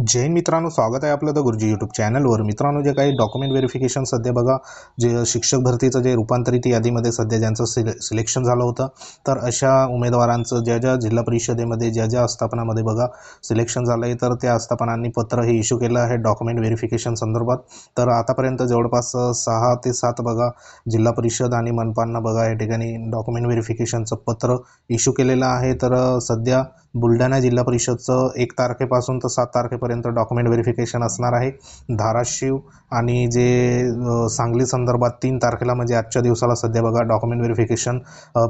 जय मित्रांनो स्वागत आहे आपलं द गुरुजी यूट्यूब चॅनलवर मित्रांनो जे काही डॉक्युमेंट व्हेरिफिकेशन सध्या बघा जे शिक्षक भरतीचं जे रूपांतरित यादीमध्ये सध्या ज्यांचं सिले सिलेक्शन झालं होतं तर अशा उमेदवारांचं ज्या ज्या जिल्हा परिषदेमध्ये ज्या ज्या आस्थापनामध्ये बघा सिलेक्शन झालं आहे तर त्या आस्थापनांनी पत्र हे इश्यू केलं आहे डॉक्युमेंट व्हेरिफिकेशन संदर्भात. तर आतापर्यंत जवळपास सहा ते सात बघा जिल्हा परिषद आणि मनपांना बघा या ठिकाणी डॉक्युमेंट व्हेरिफिकेशनचं पत्र इश्यू केलेलं आहे. तर सध्या बुलढाणा जिल्हा परिषदचं एक तारखेपासून तर सात तारखेपर्यंत डॉक्युमेंट व्हेरिफिकेशन असणार आहे. धाराशिव आणि जे सांगली संदर्भात तीन तारखेला म्हणजे आजच्या दिवसाला सध्या बघा डॉक्युमेंट व्हेरिफिकेशन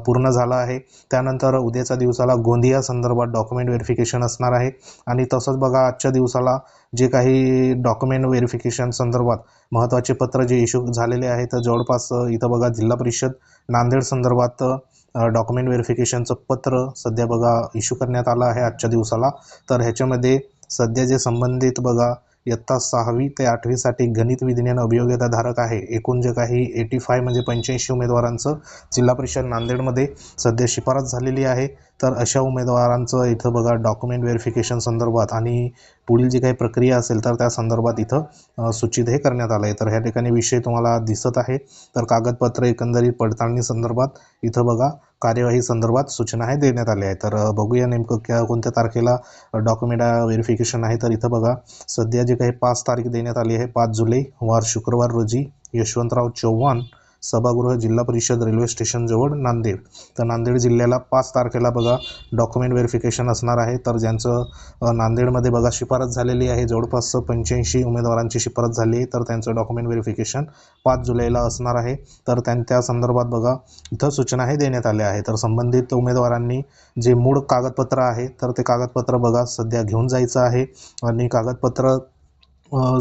पूर्ण झालं आहे. त्यानंतर उद्याच्या दिवसाला गोंदिया संदर्भात डॉक्युमेंट व्हेरिफिकेशन असणार आहे. आणि तसंच बघा आजच्या दिवसाला जे काही डॉक्युमेंट व्हेरिफिकेशन संदर्भात महत्त्वाचे पत्र जे इश्यू झालेले आहे तर जवळपास इथं बघा जिल्हा परिषद नांदेड संदर्भात डॉक्युमेंट व्हेरिफिकेशनचं पत्र सध्या बघा इश्यू करण्यात आलं आहे आजच्या दिवसाला. तर ह्याच्यामध्ये सध्या जे संबंधित बघा इयत्ता सहावी ते आठवीसाठी गणित विज्ञान अभियोग्यता धारक आहे. एकूण जे काही एटी फाय म्हणजे पंच्याऐंशी उमेदवारांचं जिल्हा परिषद नांदेडमध्ये सध्या शिफारस झालेली आहे. तर अशा उमेदवारांचं इथं बघा डॉक्युमेंट व्हेरिफिकेशन संदर्भात आणि पुढील जी काही प्रक्रिया असेल तर त्या संदर्भात इथं सूचित हे करण्यात आलं आहे तर ह्या ठिकाणी विषय तुम्हाला दिसत आहे. तर कागदपत्र एकंदरीत पडताळणी संदर्भात इथं बघा कार्यवाही संदर्भात सूचना आहे देण्यात आल्या आहे तर बघूया नेमकं क्या कोणत्या तारखेला डॉक्युमेंट व्हेरिफिकेशन आहे. तर इथं बघा सध्या जे काही पाच तारीख देण्यात आली आहे पाच जुलै वार शुक्रवार रोजी यशवंतराव चव्हाण सभागृह जिल्हा परिषद रेल्वे स्टेशनजवळ नांदेड. तर नांदेड जिल्ह्याला पाच तारखेला बघा डॉक्युमेंट व्हेरिफिकेशन असणार आहे. तर ज्यांचं नांदेडमध्ये बघा शिफारस झालेली आहे जवळपास पंच्याऐंशी उमेदवारांची शिफारस झाली आहे तर त्यांचं डॉक्युमेंट व्हेरिफिकेशन पाच जुलैला असणार आहे. तर त्यां त्या संदर्भात बघा इथं सूचना हे देण्यात आल्या आहे तर संबंधित उमेदवारांनी जे मूळ कागदपत्र आहे तर ते कागदपत्र बघा सध्या घेऊन जायचं आहे. आणि कागदपत्र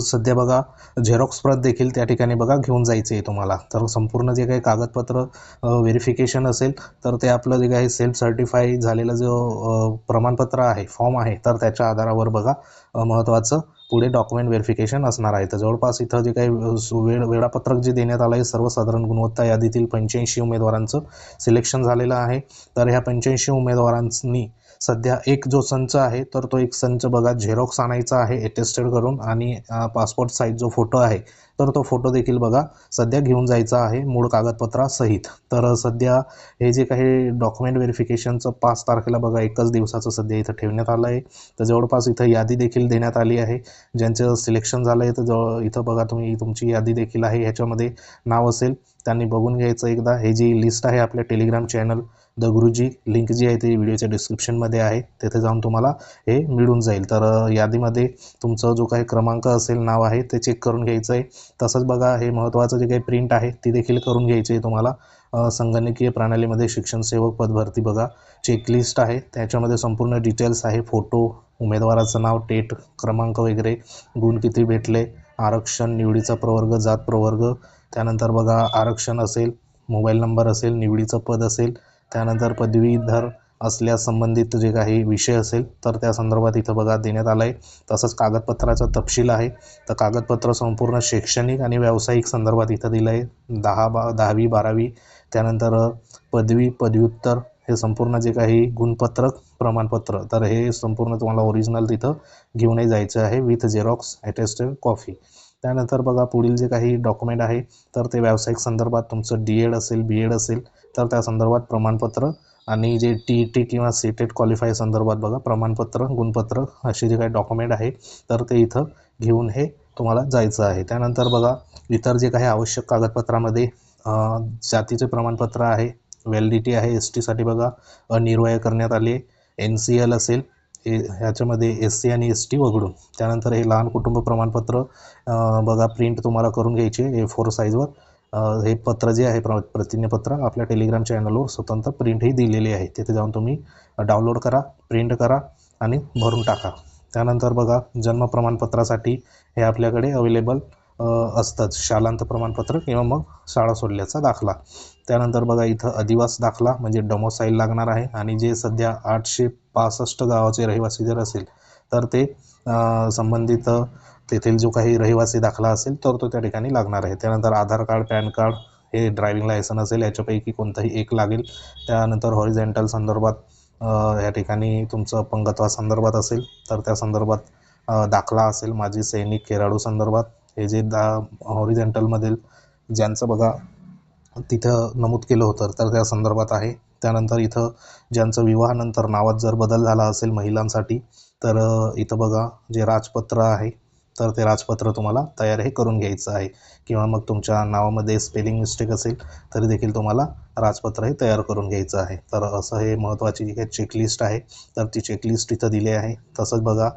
सध्या बघा झेरॉक्स प्रत देखील त्या ठिकाणी बघा घेऊन जायचं आहे तुम्हाला. तर संपूर्ण जे काही कागदपत्र व्हेरिफिकेशन असेल तर ते आपलं जे काही सेल्फ सर्टिफाय झालेलं जो प्रमाणपत्र आहे फॉर्म आहे तर त्याच्या आधारावर बघा महत्त्वाचं पुढे डॉक्युमेंट व्हेरिफिकेशन असणार आहे. तर जवळपास इथं जे काही सु- वेळ वेळापत्रक जे देण्यात आलं आहे सर्वसाधारण गुणवत्ता यादीतील पंच्याऐंशी उमेदवारांचं सिलेक्शन झालेलं आहे. तर ह्या पंच्याऐंशी उमेदवारांनी सध्या एक जो संच आहे तर तो एक संच बघा झेरॉक्स आणायचा आहे एटेस्टेड करून आणि पासपोर्ट साईज जो फोटो आहे तर तो फोटो देखील बघा सध्या घेऊन जायचा आहे मूळ कागदपत्रासहित तर सध्या हे जे काही डॉक्युमेंट व्हेरिफिकेशनचं पाच तारखेला बघा एकच दिवसाचं सध्या इथं ठेवण्यात आलं आहे तर जवळपास इथं यादी देखील देण्यात आली आहे. ज्यांचं सिलेक्शन झालं आहे तर जवळ इथं बघा तुम्ही तुमची यादी देखील आहे ह्याच्यामध्ये नाव असेल. त्यांनी बघून घ्यायचं एकदा. हे जी लिस्ट आहे आपल्या Telegram channel the Guruji. Link जी आहे ती व्हिडिओच्या डिस्क्रिप्शनमध्ये आहे. तिथे जाऊन तुम्हाला हे मिळून जाईल. तर यादीमध्ये तुमचं जो काही क्रमांक असेल नाव आहे ते चेक करून घ्यायचं आहे तसंच बघा हे महत्त्वाचं जे काही प्रिंट आहे ती देखील करून घ्यायची आहे तुम्हाला. संगणकीय प्रणालीमध्ये शिक्षण सेवक पदभरती बघा. चेकलिस्ट आहे. त्याच्यामध्ये संपूर्ण डिटेल्स आहे. फोटो उमेदवाराचं नाव टेट क्रमांक वगैरे. गुण किती भेटले? आरक्षण निवडीचा प्रवर्ग जात प्रवर्ग. त्यानंतर बघा आरक्षण असेल मोबाईल नंबर असेल निवडीचं पद असेल. त्यानंतर पदवीधर असल्यास संबंधित जे काही विषय असेल तर त्या संदर्भात इथं बघा देण्यात आलं आहे तसंच कागदपत्राचा तपशील आहे. तर कागदपत्र संपूर्ण शैक्षणिक आणि व्यावसायिक संदर्भात इथं दिलं आहे दहा बा दहावी बारावी त्यानंतर पदवी पदव्युत्तर हे संपूर्ण जे काही गुणपत्रक प्रमाणपत्र तर हे संपूर्ण तुम्हाला ओरिजिनल तिथं घेऊनही जायचं आहे विथ झेरॉक्स ॲटेस्टेड कॉफी त्यानंतर बघा पुढील जे काही डॉक्युमेंट आहे तर ते व्यावसायिक संदर्भात तुमचं डी एड असेल बी एड असेल तर त्या संदर्भात प्रमाणपत्र आणि जे टी ई टी किंवा सी टेट क्वालिफाय संदर्भात बघा प्रमाणपत्र गुणपत्र असे जे काही डॉक्युमेंट आहे तर ते इथं घेऊन हे तुम्हाला जायचं आहे. त्यानंतर बघा इतर जे काही आवश्यक कागदपत्रामध्ये जातीचे प्रमाणपत्र आहे व्हॅलिडिटी आहे एस टीसाठी बघा अनिर्वाय करण्यात आले एन सी एल असेल हे ह्याच्यामध्ये एस सी आणि एस टी वगळून. त्यानंतर हे लहान कुटुंब प्रमाणपत्र बघा प्रिंट तुम्हाला करून घ्यायचे ए फोर साईजवर हे पत्र जे आहे प्र प्रतिज्ञापत्र आपल्या टेलिग्राम चॅनलवर स्वतंत्र प्रिंटही दिलेली आहे. तिथे जाऊन तुम्ही डाउनलोड करा प्रिंट करा आणि भरून टाका. त्यानंतर बघा जन्म प्रमाणपत्रासाठी हे आपल्याकडे अवेलेबल असतात. शालांत प्रमाणपत्र किंवा मग शाळा सोडल्याचा दाखला. त्यानंतर बघा इथं अधिवास दाखला म्हणजे डोमोसाईल लागणार आहे आणि जे सध्या आठशे पासष्ट गावाचे रहिवासी जर असेल तर ते संबंधित तेथील जो काही रहिवासी दाखला असेल तर तो त्या ठिकाणी लागणार आहे. त्यानंतर आधार कार्ड पॅन कार्ड हे ड्रायव्हिंग लायसन असेल याच्यापैकी कोणतंही एक लागेल. त्यानंतर हॉरिझेंटल संदर्भात या ठिकाणी तुमचं अपंगत्वा संदर्भात असेल तर त्या संदर्भात दाखला असेल. माजी सैनिक खेळाडू संदर्भात हे जे दा हॉरिझेंटलमधील ज्यांचं बघा तिथं नमूद केलं होतं तर त्या संदर्भात आहे. त्यानंतर इथं ज्यांचं विवाहानंतर नावात जर बदल झाला असेल महिलांसाठी तर इथं बघा जे राजपत्र आहे तर ते राजपत्र तुम्हाला तयार हे करून घ्यायचं आहे. किंवा मग तुमच्या नावामध्ये स्पेलिंग मिस्टेक असेल तरी देखील तुम्हाला राजपत्र हे तयार करून घ्यायचं आहे. तर असं हे महत्त्वाची जी काही चेकलिस्ट आहे. तर ती चेकलिस्ट इथं दिली आहे. तसंच बघा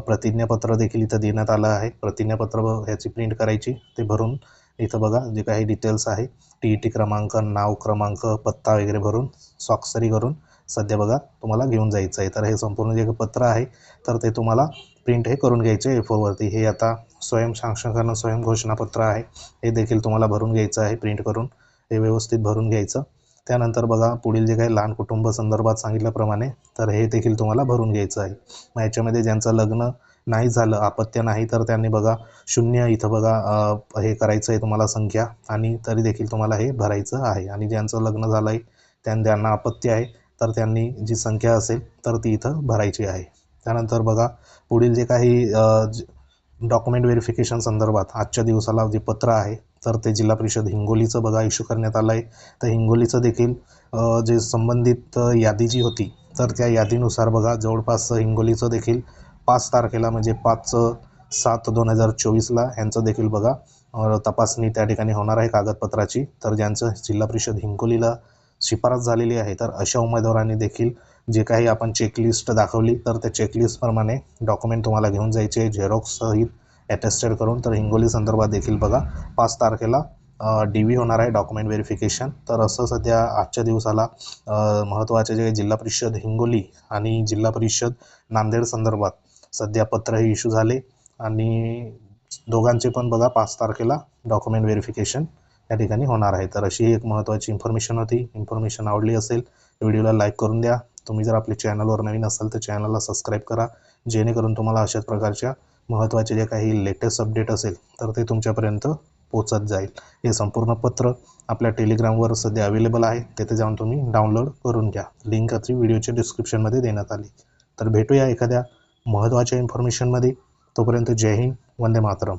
प्रतिज्ञापत्र देखील इथं देण्यात आलं आहे. प्रतिज्ञापत्र ह्याची प्रिंट करायची. ते भरून इथं बघा जे काही डिटेल्स आहे टी ई टी क्रमांक नाव क्रमांक पत्ता वगैरे भरून स्वाक्षरी करून सध्या बघा तुम्हाला घेऊन जायचं आहे. तर हे संपूर्ण जे पत्र आहे तर ते तुम्हाला प्रिंट हे करून घ्यायचे ए फोरवरती हे आता स्वयं स्वयंसाक्षीकरण स्वयं घोषणापत्र आहे. हे देखील तुम्हाला भरून घ्यायचं आहे प्रिंट करून. हे व्यवस्थित भरून घ्यायचं. त्यानंतर बघा पुढील जे काही लहान कुटुंब संदर्भात सांगितल्याप्रमाणे तर हे देखील तुम्हाला भरून घ्यायचं आहे. मग याच्यामध्ये ज्यांचं लग्न नाही झालं अपत्य नाही तर त्यांनी बघा शून्य इथं बघा हे करायचं आहे तुम्हाला संख्या. आणि तरी देखील तुम्हाला हे भरायचं आहे. आणि ज्यांचं लग्न झालं आहे त्यांना ज्यांना अपत्य आहे. तर त्यांनी जी संख्या असेल तर ती इथं भरायची आहे. त्यानंतर बघा पुढील जे काही डॉक्युमेंट व्हेरिफिकेशन संदर्भात आजच्या दिवसाला जे पत्र आहे तर ते जिल्हा परिषद हिंगोलीचं बघा इश्यू करण्यात आलं आहे तर हिंगोलीचं देखील जे संबंधित यादी जी होती तर त्या यादीनुसार बघा जवळपास हिंगोलीचं देखील पाच तारखेला म्हणजे पाच सात दोन हजार चोवीसला यांचं देखील बघा तपासणी त्या ठिकाणी होणार आहे कागदपत्राची. तर ज्यांचं जिल्हा परिषद हिंगोलीला शिफारस झालेली आहे. तर अशा उमेदवारांनी देखील जे काही आपण चेकलिस्ट दाखवली तर त्या चेकलिस्टप्रमाणे डॉक्युमेंट तुम्हाला घेऊन जायचे झेरॉक्स सहित अटेस्टेड करून. तर हिंगोली संदर्भात देखील बघा पाच तारखेला डी व्ही होणार आहे डॉक्युमेंट व्हेरिफिकेशन तर असं सध्या आजच्या दिवसाला महत्त्वाचे जे जिल्हा परिषद हिंगोली आणि जिल्हा परिषद नांदेड संदर्भात सध्या पत्र हे इश्यू झाले. आणि दोघांचे पण बघा पाच तारखेला डॉक्युमेंट व्हेरिफिकेशन या ठिकाणी होणार आहे. तर अशी एक महत्त्वाची इन्फॉर्मेशन होती. इन्फॉर्मेशन आवडली असेल व्हिडिओला लाईक करून द्या. तुम्ही जर आपल्या चॅनलवर नवीन असाल तर चॅनलला सबस्क्राईब करा. जेणेकरून तुम्हाला अशाच प्रकारच्या महत्त्वाचे जे काही लेटेस्ट अपडेट असेल तर ते तुमच्यापर्यंत पोचत जाईल. हे संपूर्ण पत्र आपल्या टेलिग्रामवर सध्या अवेलेबल आहे. तेथे जाऊन तुम्ही डाउनलोड करून घ्या. लिंक अत्री व्हिडिओच्या डिस्क्रिप्शनमध्ये देण्यात आली. तर भेटूया एखाद्या महत्त्वाच्या इन्फॉर्मेशनमध्ये तोपर्यंत जय हिंद. वंदे मातरम.